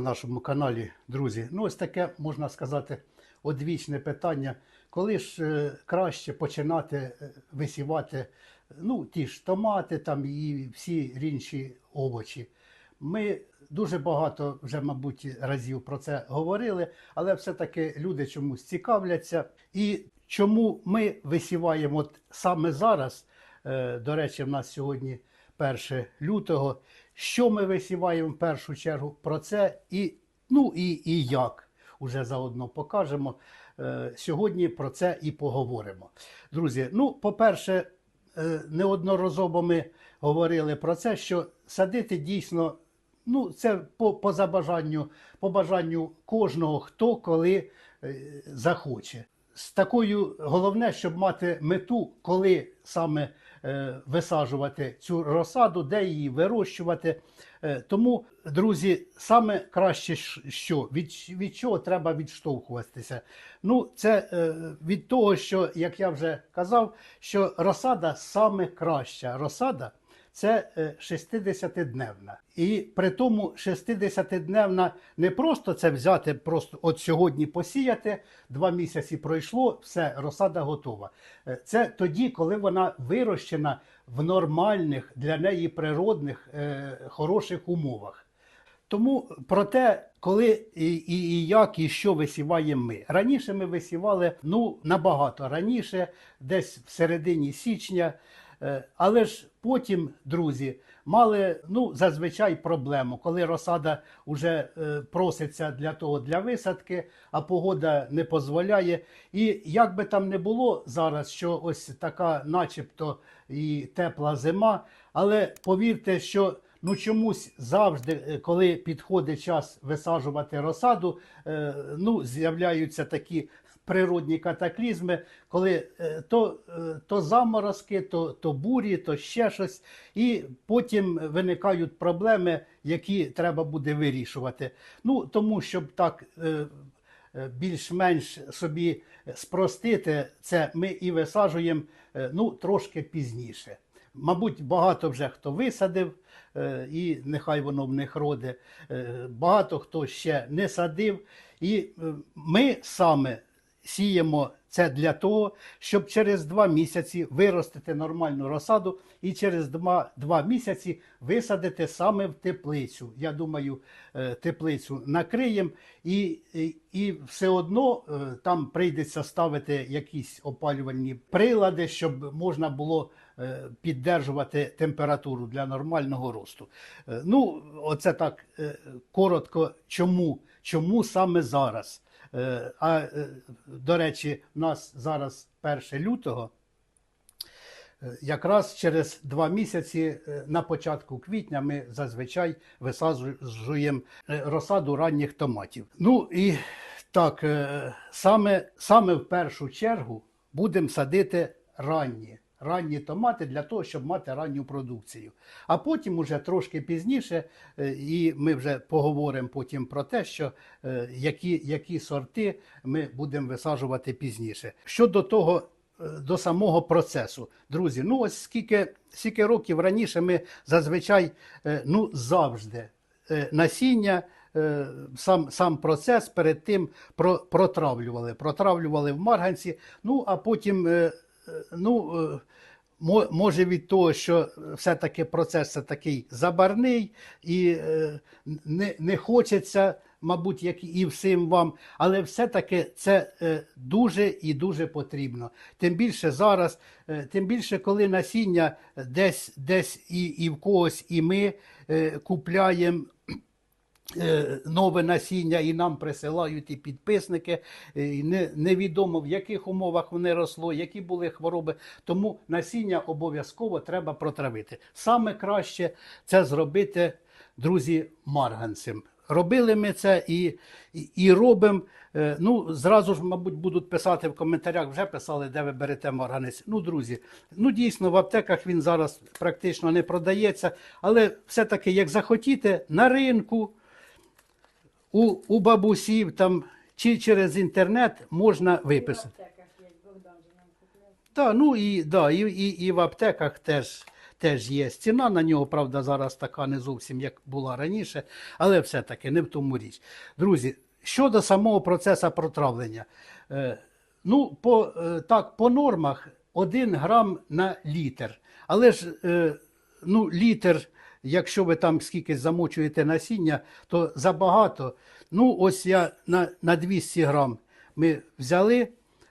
на нашому каналі, друзі. Ну, ось таке, можна сказати, одвічне питання. Коли ж е, краще починати е, висівати ну, ті ж томати там, і всі інші овочі? Ми дуже багато вже, мабуть, разів про це говорили, але все-таки люди чомусь цікавляться. І чому ми висіваємо от саме зараз, е, до речі, в нас сьогодні 1 лютого, що ми висіваємо в першу чергу про це і, ну, і, і як. Уже заодно покажемо. Е, Сьогодні про це і поговоримо. Друзі, ну, по-перше, е, неодноразово ми говорили про це, що садити дійсно, ну, це по, по забажанню, по бажанню кожного, хто коли е, захоче. З такою головне, щоб мати мету, коли саме висаджувати цю розсаду, де її вирощувати. Е, тому, друзі, саме краще що від, від чого треба відштовхуватися. Ну, це е, від того, що, як я вже казав, що розсада саме краща розсада. Це е, 60-дневна. І при тому 60-дневна не просто це взяти, просто от сьогодні посіяти, два місяці пройшло, все, розсада готова. Е, Це тоді, коли вона вирощена в нормальних для неї природних е, хороших умовах. Тому про те, коли і, і, і як, і що висіваємо ми. Раніше ми висівали ну, набагато раніше, десь в середині січня. Е, Але ж потім, друзі, мали ну, зазвичай проблему, коли розсада вже е, проситься для того для висадки, а погода не дозволяє. І як би там не було зараз, що ось така, начебто, і тепла зима, але повірте, що ну чомусь завжди, е, коли підходить час висаджувати розсаду, е, ну з'являються такі природні катаклізми, коли е, то, е, то заморозки, то, то бурі, то ще щось, і потім виникають проблеми, які треба буде вирішувати. Ну тому, щоб так. е, Більш-менш собі спростити це, ми і висаджуємо ну, трошки пізніше. Мабуть, багато вже хто висадив, і нехай воно в них роде. Багато хто ще не садив. І ми саме сіємо це для того, щоб через два місяці виростити нормальну розсаду і через два, два місяці висадити саме в теплицю. Я думаю, е, теплицю накриємо, і, і, і все одно е, там прийдеться ставити якісь опалювальні прилади, щоб можна було е, піддержувати температуру для нормального росту. Ну, оце так коротко, чому, чому саме зараз. Е, А е, до речі, в нас зараз 1 лютого. Е, Якраз через два місяці на початку квітня ми зазвичай висаджуємо розсаду ранніх томатів. Ну і так, саме, саме в першу чергу будемо садити ранні. Ранні томати для того, щоб мати ранню продукцію. А потім, уже трошки пізніше, е, і ми вже поговоримо потім про те, що е, які, які сорти ми будемо висаджувати пізніше. Щодо того, е, до самого процесу. Друзі, ну ось скільки, скільки років раніше ми зазвичай ну, завжди насіння. Сам, сам процес перед тим протравлювали. Протравлювали в марганці, ну а потім, ну, е, може від того, що все-таки процес це такий забарний і е, не, не хочеться, мабуть, як і всім вам, але все-таки це е, дуже і дуже потрібно. Тим більше зараз, е, тим більше, коли насіння десь, десь і, і в когось, і ми е, купляємо. Е, Нове насіння і нам присилають і підписники. е, І не, невідомо в яких умовах вони росло, які були хвороби. Тому насіння обов'язково треба протравити. Саме краще це зробити, друзі, марганцем. Робили ми це і, і, і робимо. Е, Ну, зразу ж, мабуть, будуть писати в коментарях, вже писали, де ви берете марганець. Ну, друзі, ну дійсно в аптеках він зараз практично не продається, але все-таки, як захотіте, на ринку, у, у бабусів там чи через інтернет можна виписати. Так, ну і, да, і, і, і в аптеках теж, теж є ціна на нього, правда, зараз така не зовсім як була раніше, але все-таки не в тому річ. Друзі, щодо самого процесу протравлення, е, ну, по, е, так, по нормах 1 грам на літр. Але ж е, ну, літр, якщо ви там скільки замочуєте насіння, то забагато. Ну, ось я на, на 200 грам ми взяли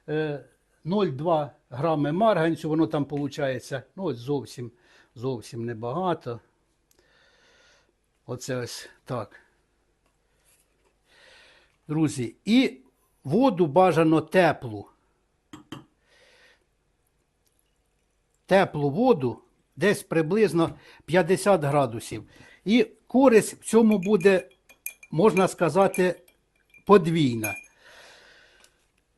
е, 0,2 грами марганцю, воно там виходить, ну, ось зовсім, зовсім небагато. Оце ось так. Друзі, і воду бажано теплу. Теплу воду десь приблизно 50 градусів. І користь в цьому буде, можна сказати, подвійна.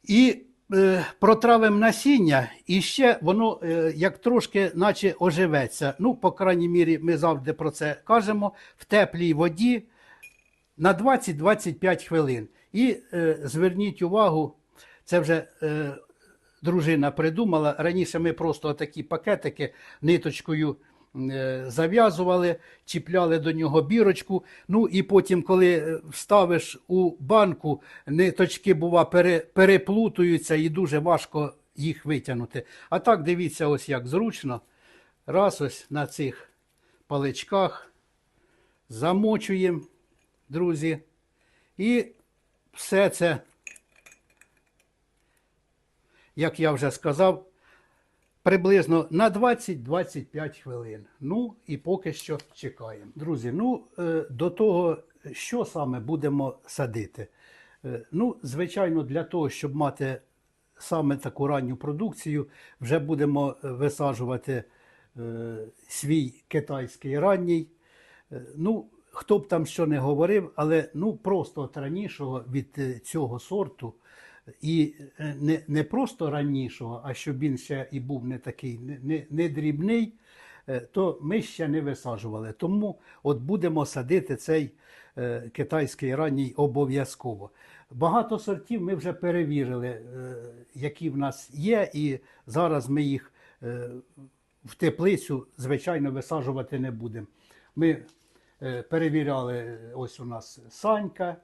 І е, протравимо насіння, і ще воно е, як трошки наче оживеться. Ну, по крайній мірі, ми завжди про це кажемо, в теплій воді на 20-25 хвилин. І е, зверніть увагу, це вже е, дружина придумала. Раніше ми просто такі пакетики ниточкою е, зав'язували, чіпляли до нього бірочку. Ну і потім, коли е, вставиш у банку, ниточки бува переплутуються і дуже важко їх витягнути. А так дивіться, ось як зручно. Раз ось на цих паличках замочуємо, друзі. І все це, як я вже сказав, приблизно на 20-25 хвилин. Ну і поки що чекаємо. Друзі, ну е, до того, що саме будемо садити. Е, Ну, звичайно, для того, щоб мати саме таку ранню продукцію, вже будемо е, висаджувати свій китайський ранній. Ну, хто б там що не говорив, але ну просто от ранішого від цього сорту, і е, не, не просто ранішого, а щоб він ще і був не такий не, не, дрібний, е, то ми ще не висаджували. Тому от будемо садити цей е, китайський ранній обов'язково. Багато сортів ми вже перевірили, які в нас є, і зараз ми їх в теплицю, звичайно, висаджувати не будемо. Ми перевіряли, ось у нас Санька.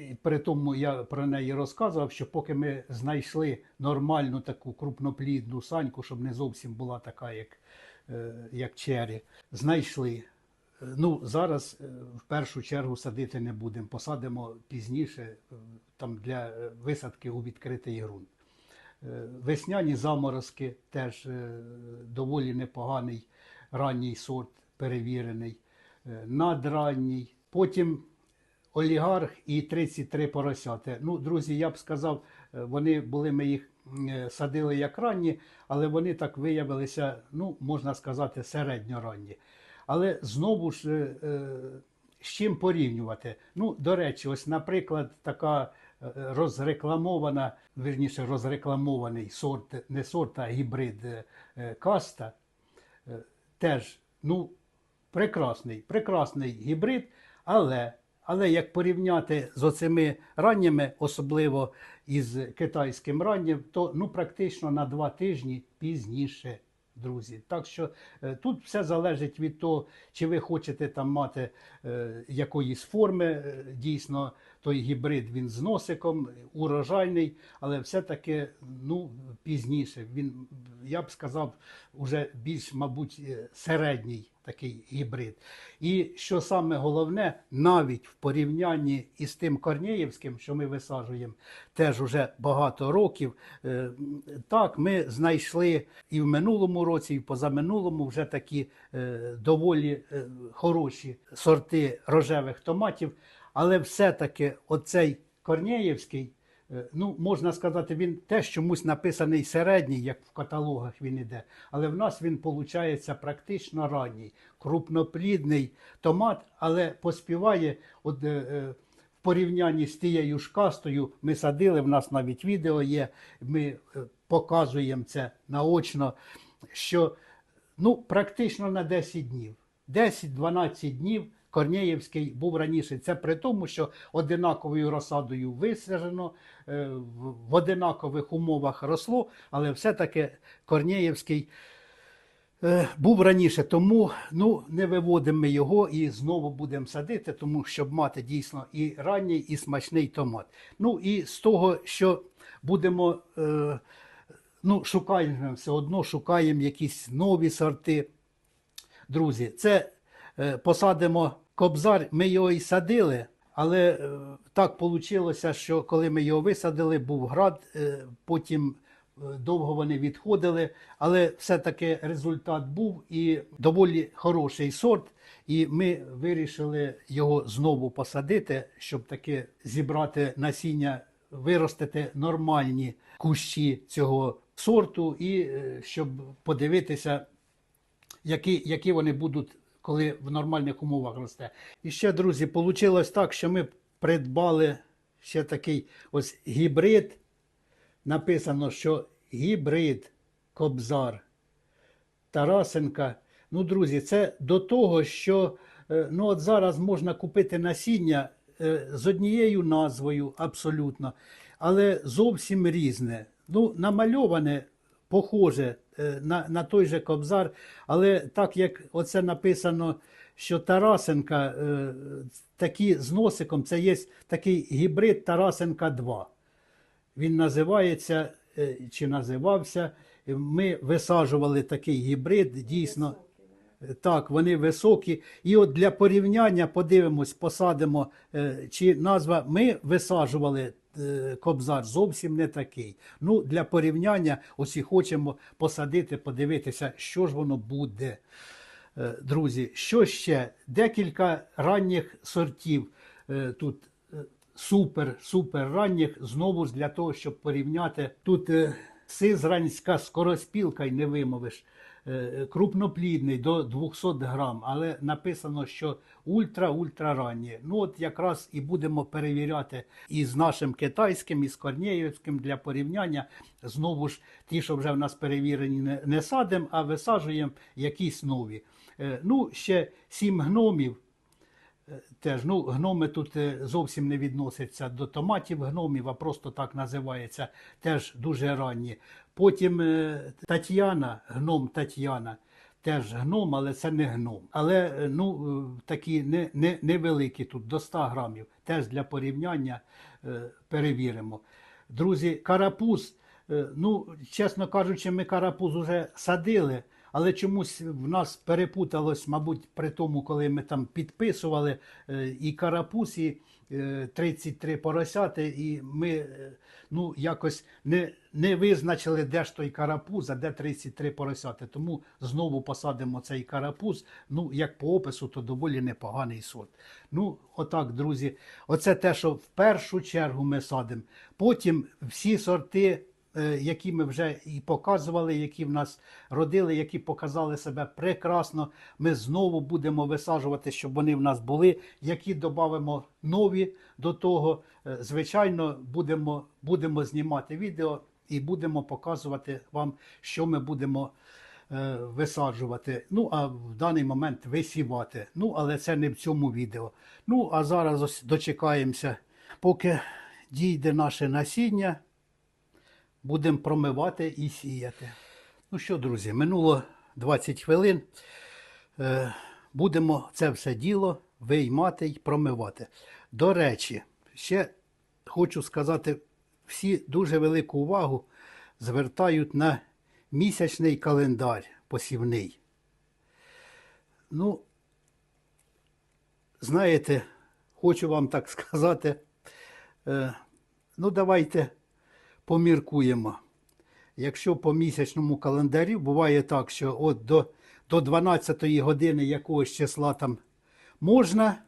І при тому я про неї розказував, що поки ми знайшли нормальну таку крупноплідну саньку, щоб не зовсім була така, як, е, як чері, знайшли. Е, Ну, зараз е, в першу чергу садити не будемо, посадимо пізніше там для висадки у відкритий ґрунт. Весняні заморозки теж доволі непоганий ранній сорт, перевірений, надранній. Потім олігарх і 33 поросяти. Ну, друзі, я б сказав, е, вони були, ми їх е, садили як ранні, але вони так виявилися, ну, можна сказати, середньоранні. Але знову ж е, з чим порівнювати? Ну, до речі, ось, наприклад, така розрекламована, вірніше, розрекламований сорт, не сорт, а гібрид каста, теж, ну, прекрасний, прекрасний гібрид, але, але як порівняти з оцими ранніми, особливо із китайським раннім, то ну, практично на два тижні пізніше. Друзі, так що е, тут все залежить від того, чи ви хочете там мати е, якоїсь форми, е, дійсно той гібрид він з носиком, урожайний, але все-таки ну, пізніше. Він, я б сказав, уже більш, мабуть, е, середній такий гібрид. І що саме головне, навіть в порівнянні із тим Корнеївським, що ми висаджуємо теж уже багато років, е, так, ми знайшли і в минулому році, і позаминулому вже такі е, доволі е, хороші сорти рожевих томатів. Але все-таки оцей Корнеївський, е, ну, можна сказати, він теж чомусь написаний середній, як в каталогах він іде. Але в нас він виходить практично ранній, крупноплідний томат, але поспіває от, е, е, в порівнянні з тією ж кастою. Ми садили, в нас навіть відео є, ми е, показуємо це наочно, що ну, практично на 10 днів. 10-12 днів Корнеївський був раніше. Це при тому, що одинаковою розсадою висаджено, е, в одинакових умовах росло, але все-таки Корнеївський Е, Був раніше, тому ну, не виводимо ми його і знову будемо садити, тому щоб мати дійсно і ранній, і смачний томат. Ну і з того, що будемо, е, ну, шукаємо все одно, шукаємо якісь нові сорти. Друзі, це посадимо кобзар, ми його і садили, але е, так вийшло, що коли ми його висадили, був град, е, потім е, довго вони відходили, але все-таки результат був і доволі хороший сорт. І ми вирішили його знову посадити, щоб таки зібрати насіння, виростити нормальні кущі цього сорту, і е, щоб подивитися, які, які вони будуть, коли в нормальних умовах росте. І ще, друзі, вийшло так, що ми придбали ще такий ось гібрид. Написано, що гібрид Кобзар Тарасенка. Ну, друзі, це до того, що е, ну, от зараз можна купити насіння е, з однією назвою абсолютно, але зовсім різне. Ну, намальоване похоже е, на, на той же Кобзар, але так як оце написано, що Тарасенка е, такі з носиком, це є такий гібрид Тарасенка 2. Він називається е, чи називався. Ми висаджували такий гібрид, дійсно. Так, вони високі. І от для порівняння подивимось, посадимо, чи назва ми висаджували кобзар зовсім не такий. Ну, для порівняння ось хочемо посадити, подивитися, що ж воно буде. Е, Друзі, що ще? Декілька ранніх сортів е, тут е, супер, супер ранніх, знову ж для того, щоб порівняти. Тут е, сизранська скороспілка й не вимовиш. Е, Крупноплідний до 200 грам, але написано, що ультра-ультра ранні. Ну от якраз і будемо перевіряти і з нашим китайським, і з корнієвським для порівняння. Знову ж ті, що вже в нас перевірені, не, не садимо, а висаджуємо якісь нові. Е, Ну, ще сім гномів. Теж ну, гноми тут е, зовсім не відносяться до томатів гномів, а просто так називається. Теж дуже ранні. Потім е, Тетяна, гном Тетяна, теж гном, але це не гном. Але е, ну, такі не, не, невеликі тут, до 100 грамів. Теж для порівняння перевіримо. Друзі, карапуз. Ну, чесно кажучи, ми карапуз уже садили. Але чомусь в нас перепуталось, мабуть, при тому, коли ми там підписували е, і карапуз, і е, 33 поросяти, і ми е, ну, якось не, не визначили, де ж той карапуз, а де 33 поросяти. Тому знову посадимо цей карапуз. Ну, як по опису, то доволі непоганий сорт. Ну, отак, друзі, оце те, що в першу чергу ми садимо. Потім всі сорти е, які ми вже і показували, які в нас родили, які показали себе прекрасно. Ми знову будемо висаджувати, щоб вони в нас були. Які додамо нові до того, е, звичайно, будемо, будемо знімати відео і будемо показувати вам, що ми будемо е, висаджувати. Ну, а в даний момент висівати. Ну, але це не в цьому відео. Ну, а зараз ось дочекаємося, поки дійде наше насіння будемо промивати і сіяти. Ну що, друзі, минуло 20 хвилин. Е, Будемо це все діло виймати і промивати. До речі, ще хочу сказати, всі дуже велику увагу звертають на місячний календар посівний. Ну, знаєте, хочу вам так сказати, е, ну давайте поміркуємо. Якщо по місячному календарі буває так, що от до, до 12 години якогось числа там можна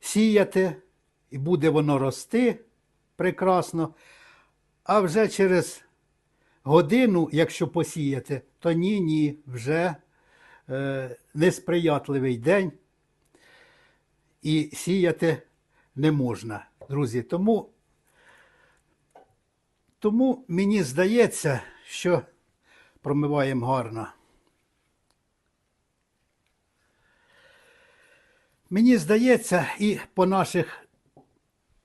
сіяти, і буде воно рости прекрасно. А вже через годину, якщо посіяти, то ні, ні, вже е, несприятливий день і сіяти не можна, друзі. Тому тому мені здається, що промиваємо гарно. Мені здається, і по наших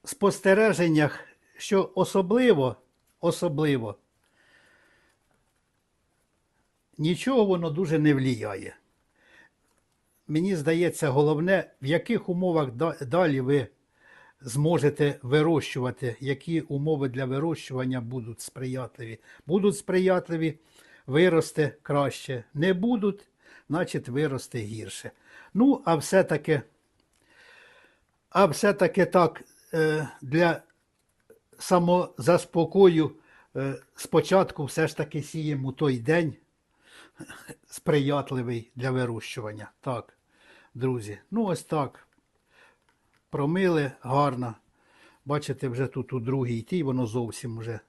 спостереженнях, що особливо, особливо нічого воно дуже не вліяє. Мені здається, головне, в яких умовах далі ви зможете вирощувати, які умови для вирощування будуть сприятливі. Будуть сприятливі, виросте краще. Не будуть, значить виросте гірше. Ну, а все-таки, а все-таки так, е, для самозаспокою е, спочатку все ж таки сіємо той день сприятливий для вирощування. Так, друзі. Ну, ось так. Промили гарно. Бачите, вже тут у другій тій воно зовсім вже.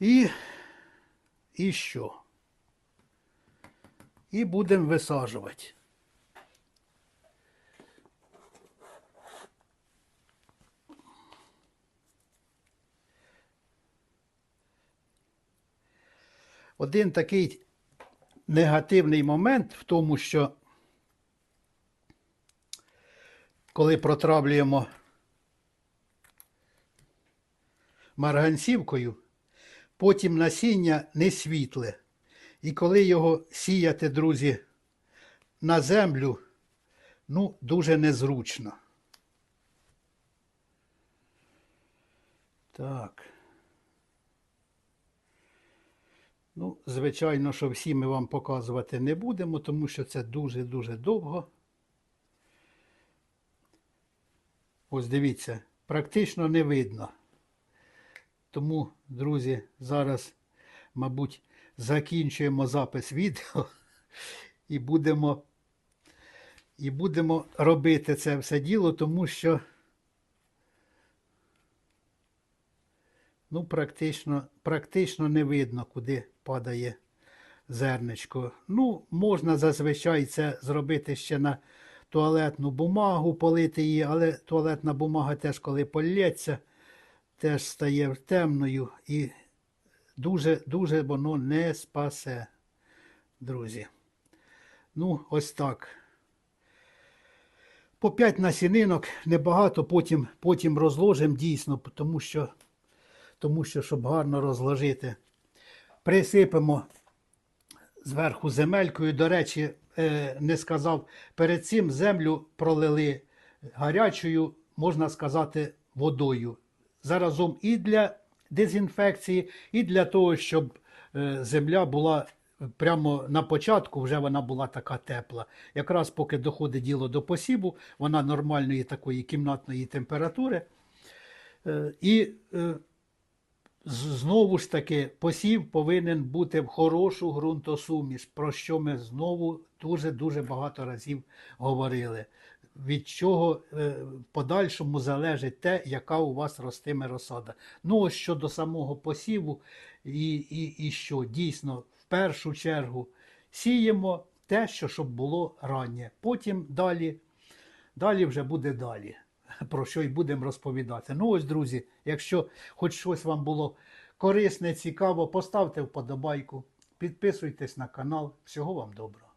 І, і що? І будемо висаджувати. Один такий негативний момент в тому, що коли протравлюємо марганцівкою, потім насіння не світле. І коли його сіяти, друзі, на землю, ну, дуже незручно. Так. Ну, звичайно, що всі ми вам показувати не будемо, тому що це дуже-дуже довго. Ось дивіться, практично не видно. Тому, друзі, зараз, мабуть, закінчуємо запис відео і будемо, і будемо робити це все діло, тому що ну, практично, практично не видно, куди падає зерничко. Ну, можна зазвичай це зробити ще на туалетну бумагу, полити її, але туалетна бумага теж, коли полється, теж стає темною і дуже-дуже воно не спасе, друзі. Ну, ось так. По 5 насінинок небагато, потім, потім розложимо дійсно, тому що, тому що, щоб гарно розложити, присипемо зверху земелькою. До речі, е, не сказав, перед цим землю пролили гарячою, можна сказати, водою. Заразом і для дезінфекції, і для того, щоб е, земля була прямо на початку, вже вона була така тепла. Якраз поки доходить діло до посіву, вона нормальної такої кімнатної температури. Е, І знову ж таки, посів повинен бути в хорошу ґрунтосуміш, про що ми знову дуже-дуже багато разів говорили. Від чого е, в подальшому залежить те, яка у вас ростиме розсада. Ну, ось щодо самого посіву, і, і, і що дійсно в першу чергу сіємо те, що щоб було раннє. Потім далі, далі вже буде далі про що й будемо розповідати. Ну ось, друзі, якщо хоч щось вам було корисне, цікаво, поставте вподобайку, підписуйтесь на канал. Всього вам доброго.